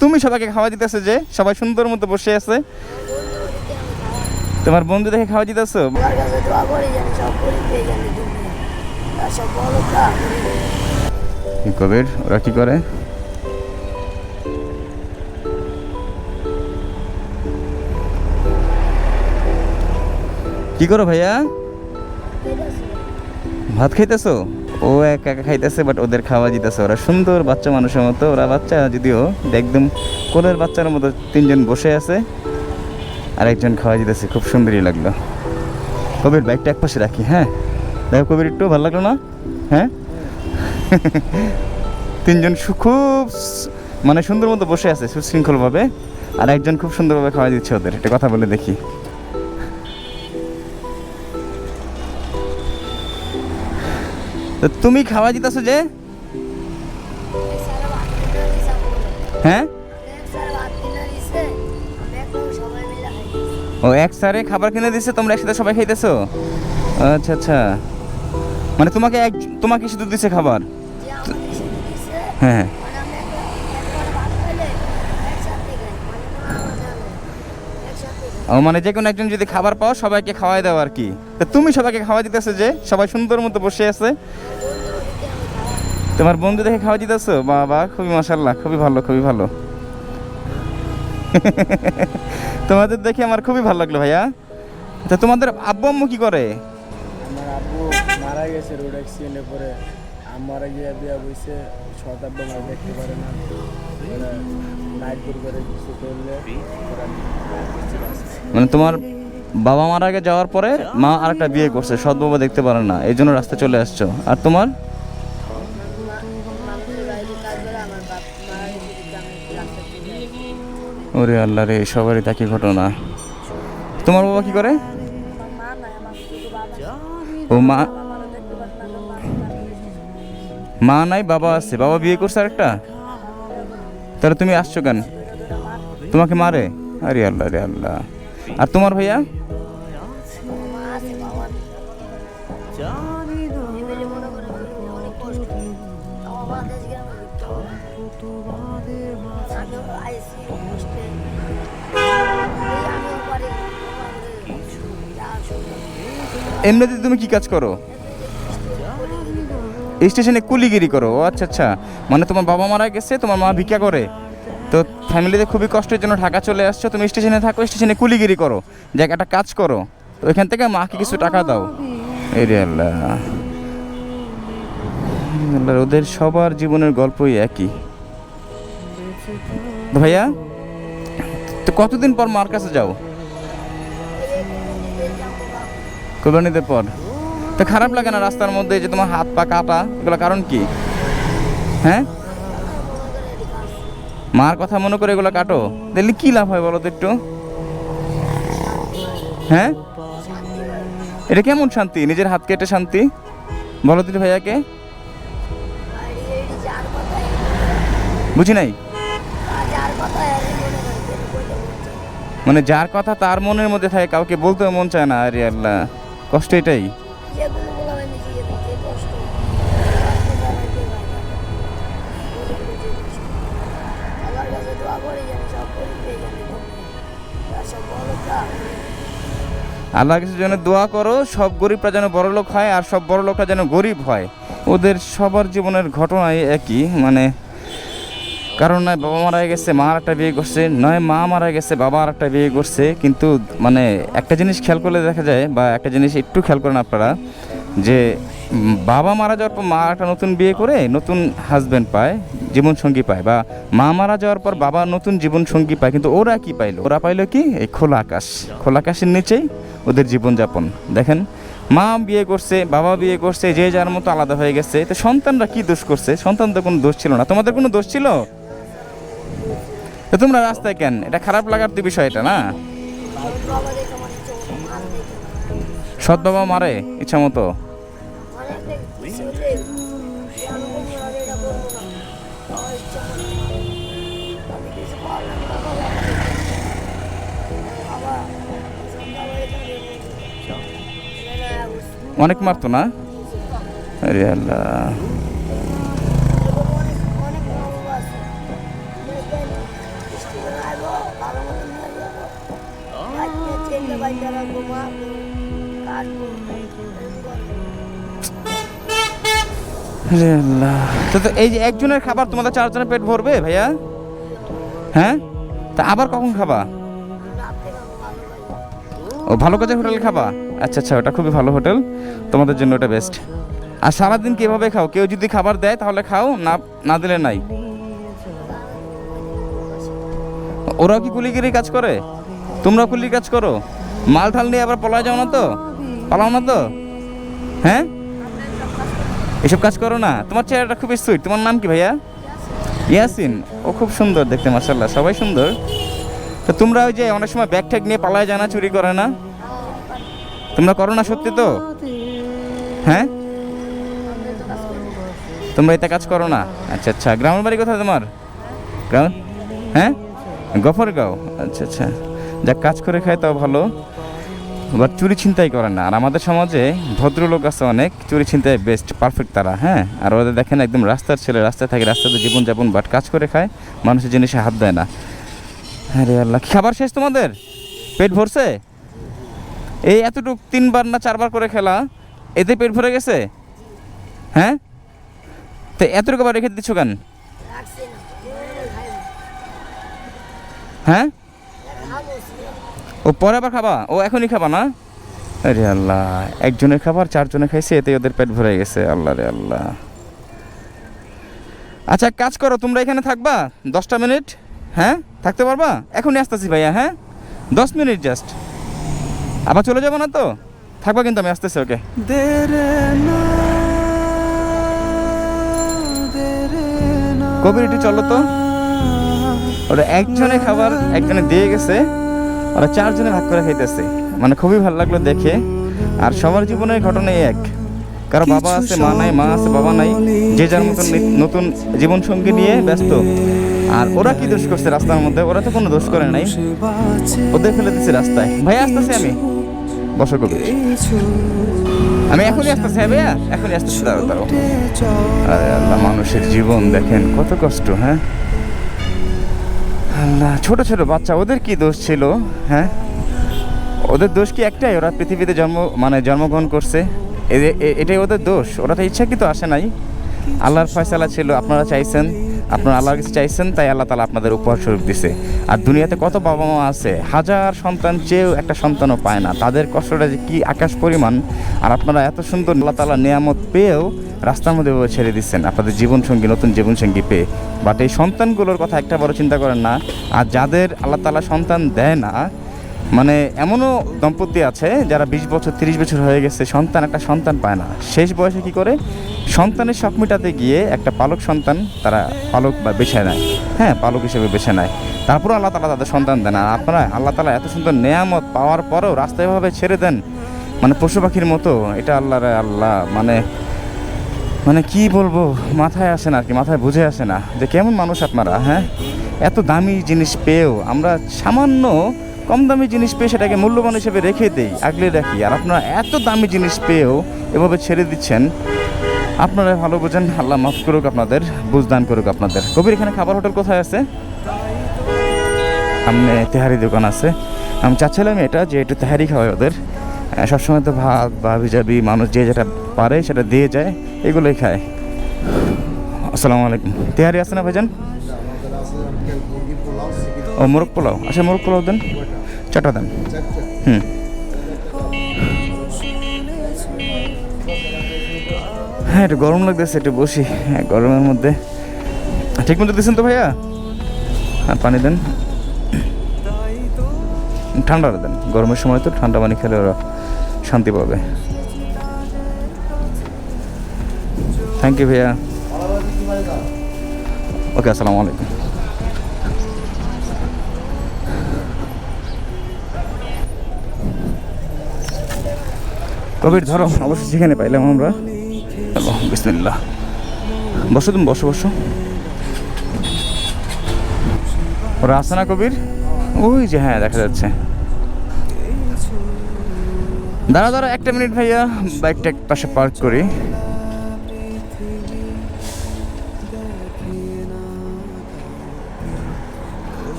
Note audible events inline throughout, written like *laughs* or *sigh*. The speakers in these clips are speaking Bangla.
তুমি সবাইকে খাওয়া দিতেছো যে? সবাই সুন্দর মতো বসে আছে। তোমার বন্ধু দেখে খাওয়া দিতেছো? কবির ওরা কি করে? কি করো ভাইয়া? ভাত খাইতেছো? ও একা একা খাইতেছে বাট ওদের খাওয়া দিতেছে ওরা। সুন্দর বাচ্চা মানুষের মতো। ওরা বাচ্চা যদিও একদম কোলের বাচ্চার মতো তিনজন বসে আছে আর একজন খাওয়া দিতেছে। খুব সুন্দরই লাগল। কবির বাইকটা এক পাশে রাখি হ্যাঁ? দেখো কবির, একটু ভালো লাগল না? হ্যাঁ? *laughs* তিনজন খুব মানে সুন্দর মতো বসে আছে, সুশৃঙ্খলভাবে। আর একজন খুব সুন্দরভাবে খাওয়া দিচ্ছে ওদের। একটা কথা বলে দেখি। তো তুমি খাওয়া দিতেছো যে? হ্যাঁ? ও এক স্যারে খাবার কিনে দিছে তোমরা একসাথে সবাই খাইতেছো? আচ্ছা আচ্ছা। মানে তোমাকে এক তোমাকে শুধু দিছে খাবার? হ্যাঁ। মানে যে কোনো একজন যদি খাবার পাও, সবাইকে খাওয়াই দাও আর কি। তো তুমি সবাইকে খাওয়া দিতেছো যে, সবাই সুন্দর মতো বসে আছে? তোমার বন্ধু দেখে খাওয়া দিতেছো? বাবা, খুবই মাসাল্লাহ খুবই ভালো খুবই ভালো। *laughs* তোমাদের দেখে আমার খুবই ভালো লাগল ভাইয়া। তা তোমাদের আব্বু আম্মু কি করে? আমার আব্বু মারা গেছে রোড অ্যাক্সিডেন্টে পরে আমার গিয়ে বিয়া বইছে। শতাব্দ মাছ দেখতে পারে না। নাইট করে কিছু করলে মানে তোমার বাবা মার আগে যাওয়ার পরে মা আর একটা বিয়ে করছে সৎ বাবা দেখতে পারে না এই জন্য রাস্তায় চলে আসছো। আর তোমার? ওরে আল্লাহ রে সবারই তাকি ঘটনা। তোমার বাবা কি করে? ও মা মা নাই, বাবা আছে। বাবা বিয়ে করছে আরেকটা? তাহলে তুমি আসছো কেন? তোমাকে মারে? আরে আল্লাহ রে আল্লাহ। আর তোমার ভাইয়া? এমনিতে তুমি কি কাজ করো? স্টেশনে কুলিগিরি করো। ও আচ্ছা আচ্ছা। মানে তোমার বাবা মারা গেছে তোমার মা ভিক্ষা করে। তো ফ্যামিলিতে খুবই কষ্টের জন্য ঢাকা চলে আসছো তুমি স্টেশনে থাকো স্টেশনে কুলিগিরি করো। যে একটা কাজ করো। তো ওইখান থেকে মাকে কিছু টাকা দাও। এই রে আল্লাহ। আল্লাহ, ওদের সবার জীবনের গল্পই একই। ভাইয়া তো কতদিন পর মার কাছে যাও? কোরবানিদের পর। তো খারাপ লাগে না রাস্তার মধ্যে যে তোমার হাত পা কাটা এগুলো কারণ কি? হ্যাঁ? মার কথা মনে করে এগুলো কাটো? দেখলে কি লাভ হয় বলো তো একটু? হ্যাঁ? এটা কেমন শান্তি? নিজের হাত কেটে শান্তি? বলো দিদি ভাইয়াকে। বুঝি নাই? মানে যার কথা তার মনের মধ্যে থাকে, কাউকে বলতেও মন চায় না। আরে আল্লাহ, কষ্ট এটাই। আল্লাহ কিছু যেন দোয়া করো, সব গরিবরা যেন বড় লোক হয় আর সব বড় লোকরা যেন গরিব হয়। ওদের সবার জীবনের ঘটনাই একই মানে কারণ নয় বাবা মারা গেছে, মা একটা বিয়ে করছে, নয়, মা মারা গেছে, বাবা আর একটা বিয়ে করছে, কিন্তু মানে একটা জিনিস খেয়াল করলে দেখা যায় বা একটা জিনিস একটু খেয়াল করেন আপনারা যে বাবা মারা যাওয়ার পর মা একটা নতুন বিয়ে করে নতুন হাজব্যান্ড পায়, জীবনসঙ্গী পায় বা মা মারা যাওয়ার পর বাবা নতুন জীবনসঙ্গী পায়, কিন্তু ওরা কি পাইলো? ওরা পাইলো কি? এই খোলা আকাশ। খোলা আকাশের নিচেই ওদের জীবনযাপন। দেখেন, মা বিয়ে করছে, বাবা বিয়ে করছে, যে যার মতো আলাদা হয়ে গেছে। তো সন্তানরা কি দোষ করছে? সন্তানদের কোনো দোষ ছিল না। তোমাদের কোনো দোষ ছিল? তো তোমরা রাস্তায় কেন? এটা খারাপ লাগার তো বিষয় এটা না? সৎ বাবা মারে ইচ্ছা মতো। অনেক মারতো না? আমি রে আল্লাহ। তো এই যে একজনের খাবার তোমাদের চারজনের পেট ভরবে ভাইয়া? হ্যাঁ? তা আবার কখন খাবা? ও ভালো কাজে হোটেলে খাবা? আচ্ছা আচ্ছা ওটা খুবই ভালো হোটেল। তোমাদের জন্য ওটা বেস্ট আর সারাদিন কীভাবে খাও? কেউ যদি খাবার দেয় তাহলে খাও, না না দিলে নাই। ওরাও কি কুলিগিরি কাজ করে? তোমরা কুলি কাজ করো? মাল ঠাল নিয়ে আবার পলায় যাও না তো? পালাও না তো? হ্যাঁ? এসব কাজ করো না। তোমার চেহারাটা খুবই সুইট তোমার নাম কি ভাইয়া? ইয়াসিন। ও খুব সুন্দর দেখতে মাসাল্লাহ সবাই সুন্দর। তো তোমরা ওই যে অনেক সময় ব্যাগ ট্যাগ নিয়ে পালায় যায় না, চুরি করে না? তোমরা করো না সত্যি তো? হ্যাঁ? তোমরা এতে কাজ করো না? আচ্ছা আচ্ছা। গ্রামের বাড়ি কোথায় তোমার? হ্যাঁ? গফরগাঁও। আচ্ছা আচ্ছা। যা কাজ করে খায় তাও ভালো। বাট চুরি ছিনতাই করে না। আর আমাদের সমাজে ভদ্রলোক আছে অনেক চুরি ছিনতাই বেস্ট পারফেক্ট তারা হ্যাঁ? আর ওদের দেখেন একদম রাস্তার ছেলে রাস্তায় থাকে রাস্তাতে জীবনযাপন বাট কাজ করে খায় মানুষের জিনিসে হাত দেয় না। হ্যাঁ রে আল্লাহ খাবার শেষ তোমাদের? পেট ভরছে? এই এতটুক তিনবার না চারবার করে খেলা এতে পেট ভরে গেছে? হ্যাঁ? তো এতটুকু আবার রেখে দিচ্ছ কেন? হ্যাঁ? ও পরে আবার খাবা? ও এখনই খাবা না? আরে আল্লাহ একজনের খাবার চারজনে খাইছে এতে ওদের পেট ভরে গেছে। আল্লাহ রে আল্লাহ। আচ্ছা কাজ করো তোমরা এখানে থাকবা? দশটা মিনিট হ্যাঁ? থাকতে পারবা? এখনই আসতেছি ভাইয়া হ্যাঁ? দশ মিনিট জাস্ট আবার চলে যাব না তো? থাকবা কিন্তু আমি আসতেছি ওকে। কবির একটু চলো তো। ওরা একজনে খাবার একজনে দিয়ে গেছে। ওরা চারজনে ভাগ করে খাইতেছে। মানে খুবই ভালো লাগল দেখে। আর সবার জীবনের ঘটনাই এক। কারও বাবা আছে মা নাই মা আছে বাবা নাই যে যার মতন নতুন জীবন সঙ্গী নিয়ে ব্যস্ত। আর ওরা কি দোষ করছে রাস্তার মধ্যে? ওরা তো কোনো দোষ করে নাই। ওদের ফেলে দিচ্ছে রাস্তায়। ভাই আসতেছি আমি। বসো কবি। আমি এখনই আসতেছি হ্যাঁ ভাইয়া? এখনই আসতেছি দাঁড়াও দাঁড়াও। আরে আল্লাহ মানুষের জীবন দেখেন কত কষ্ট হ্যাঁ? আল্লাহ, ছোট ছোট বাচ্চা, ওদের কি দোষ ছিল? হ্যাঁ? ওদের দোষ কি একটাই? ওরা পৃথিবীতে জন্ম মানে জন্মগ্রহণ করছে। এটাই ওদের দোষ। ওরা তো ইচ্ছাকৃত আসে নাই। আল্লাহর ফয়সালা ছিল, আপনারা চাইছেন। আপনারা আল্লাহর কাছে চাইছেন, তাই আল্লাহ তালা আপনাদের উপহার স্বরূপ দিছে। আর দুনিয়াতে কত বাবা মা আছে, হাজার সন্তান চেয়েও একটা সন্তানও পায় না। তাদের কষ্টটা যে কি আকাশ পরিমাণ, আর আপনারা এত সুন্দর আল্লাহ তালা নিয়ামত পেয়েও রাস্তার মধ্যে ছেড়ে দিচ্ছেন। আপনাদের জীবনসঙ্গী, নতুন জীবনসঙ্গী পেয়ে। বাট এই সন্তানগুলোর কথা একটা বড় চিন্তা করেন না। আর যাদের আল্লাহ তালা সন্তান দেয় না মানে এমনও দম্পতি আছে যারা বিশ বছর, তিরিশ বছর হয়ে গেছে, সন্তান একটা সন্তান পায় না। শেষ বয়সে কি করে? সন্তানের শখ মেটাতে গিয়ে একটা পালক সন্তান তারা পালক বা বেছে নেয়। হ্যাঁ পালক হিসেবে বেছে নেয়। তারপর আল্লাহ তালা তাদের সন্তান দেন। আর আপনারা, আল্লাহ তালা এত সুন্দর নেয়ামত পাওয়ার পরেও রাস্তায় এভাবে ছেড়ে দেন মানে পশু পাখির মতো, এটা আল্লাহ রে আল্লাহ মানে মানে কি বলব, মাথায় আসে না আর কি, মাথায় বুঝে আসে না যে কেমন মানুষ আপনারা হ্যাঁ? এত দামি জিনিস পেয়েও আমরা সামান্য কম দামি জিনিস পেয়ে সেটাকে মূল্যবান হিসেবে রেখে দেই, আগলে রাখি। আর আপনারা এত দামি জিনিস পেয়েও এভাবে ছেড়ে দিচ্ছেন, আপনারা ভালো বোঝেন, আল্লাহ মাফ করুক আপনাদের, বুঝদান করুক আপনাদের। কবির, এখানে খাবার হোটেল কোথায় আছে? সামনে তেহারি দোকান আছে। আমি চাচ্ছিলাম এটা, যে একটু তেহারি খাওয়াই ওদের। সবসময় তো ভাত বা ভিজাবি, মানুষ যে যেটা পারে সেটা দিয়ে যায়, এগুলোই খায়। আসসালামু আলাইকুম। তেহারি আছে না ভাইজান? ও, মোরগ পোলাও। আচ্ছা মোরগ পোলাও দেন। চাটা দেন হুম। হ্যাঁ একটু গরম লাগতেছে, একটু বসি। হ্যাঁ গরমের মধ্যে। ঠিক মতো দিচ্ছেন তো ভাইয়া? আর পানি দেন। ঠান্ডা দেন। গরমের সময় তো ঠান্ডা পানি খেলে ওরা শান্তি পাবে। থ্যাংক ইউ ভাইয়া। ওকে, আসসালামু আলাইকুম। কবির ধরো অবশ্যই সেখানে পাইলাম আমরা। চলো, বিসমিল্লাহ। বসো তুমি, বসো বসো। ওরা আছে না কবির? ওই যে হ্যাঁ দেখা যাচ্ছে। দাঁড়া দাঁড়া, একটা মিনিট ভাইয়া, বাইকটা এক পাশে পার্ক করি।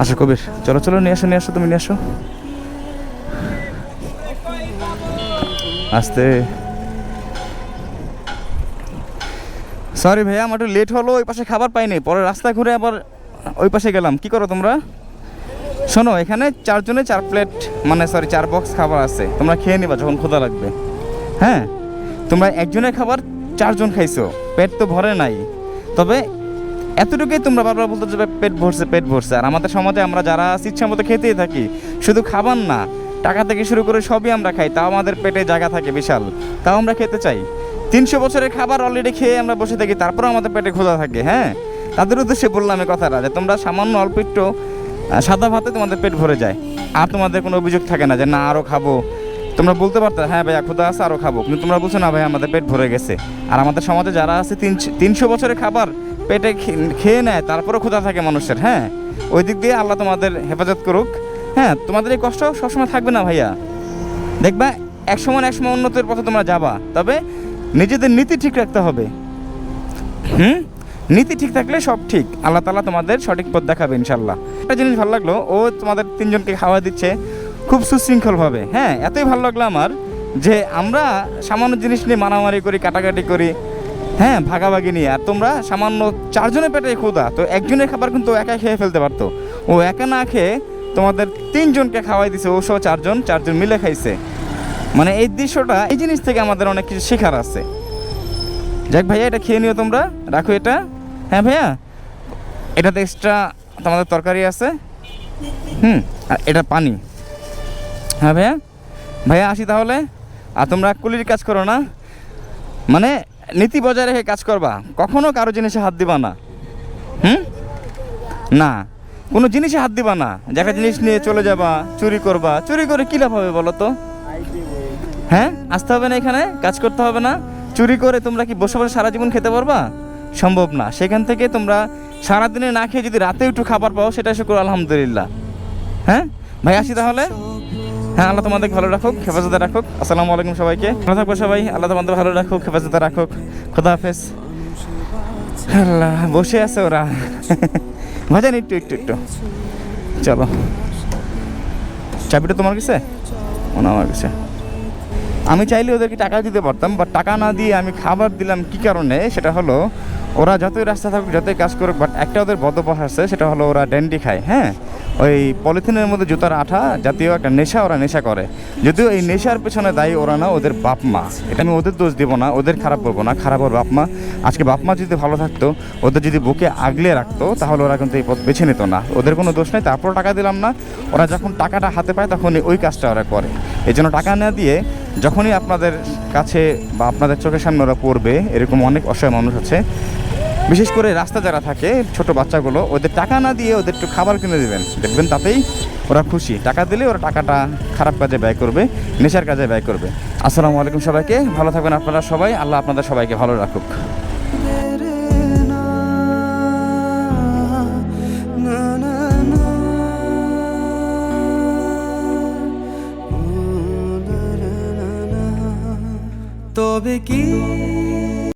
আচ্ছা কবির, চলো চলো, নিয়ে আসো নিয়ে আসো, তুমি নিয়ে আসো। আস্তে। সরি ভাইয়া, আমার একটু লেট হলো, ওই পাশে খাবার পাইনি। পরে রাস্তা ঘুরে আবার ওই পাশে গেলাম। কি করো তোমরা? শোনো, এখানে চারজনে চার প্লেট মানে সরি চার বক্স খাবার আছে। তোমরা খেয়ে নিবা যখন খোদা লাগবে। হ্যাঁ? তোমরা একজনের খাবার চারজন খাইছো। পেট তো ভরে নাই। তবে এতটুকুই তোমরা বারবার বলতে যে পেট ভরছে পেট ভরছে। আর আমাদের সমাজে আমরা যারা ইচ্ছা মতো খেতেই থাকি, শুধু খাবার না টাকা থেকে শুরু করে সবই আমরা খাই, তাও আমাদের পেটে জায়গা থাকে বিশাল, তাও আমরা খেতে চাই। তিনশো বছরের খাবার অলরেডি খেয়ে আমরা বসে থাকি, তারপরেও আমাদের পেটে ক্ষুধা থাকে হ্যাঁ? তাদের উদ্দেশ্যে বললাম এই কথাটা, যে তোমরা সামান্য অল্প একটু সাদা ভাতে তোমাদের পেট ভরে যায়, আর তোমাদের কোনো অভিযোগ থাকে না যে না আরও খাব। তোমরা বলতে পারতো হ্যাঁ ভাইয়া, ক্ষুধা আছে আরও খাব, কিন্তু তোমরা বলছো না ভাই, আমাদের পেট ভরে গেছে। আর আমাদের সমাজে যারা আছে, তিনশো বছরের খাবার পেটে খেয়ে নেয়, তারপরেও ক্ষুধা থাকে মানুষের হ্যাঁ? ওই দিক দিয়ে আল্লাহ তোমাদের হেফাজত করুক। হ্যাঁ তোমাদের এই কষ্ট সবসময় থাকবে না ভাইয়া। দেখবা এক সময় এক সময় উন্নতির পথে তোমরা যাবা, তবে নিজেদের নীতি ঠিক রাখতে হবে। হুম? নীতি ঠিক থাকলে সব ঠিক। আল্লাহ তালা তোমাদের সঠিক পথ দেখাবে ইনশাল্লাহ একটা জিনিস ভালো লাগল, ও তোমাদের তিনজনকে খাওয়া দিচ্ছে খুব সুশৃঙ্খলভাবে। হ্যাঁ এতই ভালো লাগল আমার যে আমরা সামান্য জিনিস নিয়ে মারামারি করি, কাটাকাটি করি হ্যাঁ ভাগাভাগি নিয়ে। আর তোমরা সামান্য চারজনের পেটে ক্ষুধা, তো একজনের খাবার কিন্তু একা খেয়ে ফেলতে পারতো। ও একা না খেয়ে তোমাদের তিনজনকে খাওয়াই দিছে, ও সহ চারজন চারজন মিলে খাইছে। মানে এই দৃশ্যটা, এই জিনিস থেকে আমাদের অনেক কিছু শেখার আছে। যাক ভাইয়া, এটা খেয়ে নিও তোমরা, রাখো এটা। হ্যাঁ ভাইয়া, এটাতে এক্সট্রা তোমাদের তরকারি আছে। হুম, আর এটা পানি। হ্যাঁ ভাইয়া ভাইয়া আসি তাহলে। আর তোমরা কুলির কাজ করো না। মানে নীতি বজায় রেখে কাজ করবা। কখনো কারও জিনিসে হাত দিবা না। হুম? না। কোনো জিনিসে হাত দিবা না। যে একটা জিনিস নিয়ে চলে যাবা চুরি করবা চুরি করে কী লাভ হবে বলো তো? হ্যাঁ? আসতে হবে না এখানে? কাজ করতে হবে না? চুরি করে তোমরা কি বসে বসে সারা জীবন খেতে পারবা? সম্ভব না। সেখান থেকে তোমরা সারাদিনে না খেয়ে যদি রাতে একটু খাবার পাও সেটা শুক্র আলহামদুলিল্লাহ। হ্যাঁ? ভাই আসি তাহলে? হ্যাঁ আল্লাহ তোমাদের ভালো রাখুক হেফাজতে রাখুক। আসসালামু আলাইকুম সবাইকে। ভালো থাকব সবাই আল্লাহ তোমাদের ভালো রাখুক হেফাজতে রাখুক। খোদা হাফেজ। আল্লাহ বসে আছে ওরা। ভাজান একটু একটু একটু। চলো। চাবিটা তোমার কাছে? মনে আমার কাছে। আমি চাইলে ওদেরকে টাকা দিতে পারতাম বাট টাকা না দিয়ে আমি খাবার দিলাম কি কারণে? সেটা হলো, ওরা যতই রাস্তা থাকুক, যতই কাজ করুক বাট একটা ওদের বদভ্যাস আছে, সেটা হলো ওরা ড্যান্ডি খায় হ্যাঁ? ওই পলিথিনের মধ্যে জুতার আঠা জাতীয় একটা নেশা ওরা নেশা করে। যদিও এই নেশার পেছনে দায়ী ওরা না, ওদের বাপ মা। এটা আমি ওদের দোষ দিব না, ওদের খারাপ বলব না, খারাপ ওর বাপ মা। আজকে বাপ মা যদি ভালো থাকতো, ওদের যদি বুকে আগলে রাখতো, তাহলে ওরা কিন্তু এই পথ বেছে নিত না। ওদের কোনো দোষ নেই, তারপরও টাকা দিলাম না। ওরা যখন টাকাটা হাতে পায় তখন ওই কাজটা ওরা করে। এই জন্য টাকা না দিয়ে যখনই আপনাদের কাছে বা আপনাদের চোখের সামনে ওরা পড়বে, এরকম অনেক অসহায় মানুষ আছে বিশেষ করে রাস্তা যারা থাকে, ছোট বাচ্চাগুলো, ওদের টাকা না দিয়ে ওদের একটু খাবার কিনে দেবেন। দেখবেন তাতেই ওরা খুশি। টাকা দিলে ওরা টাকাটা খারাপ কাজে ব্যয় করবে, নেশার কাজে ব্যয় করবে। আসসালামু আলাইকুম সবাইকে। ভালো থাকবেন আপনারা সবাই। আল্লাহ আপনাদের সবাইকে ভালো রাখুক। তবে কি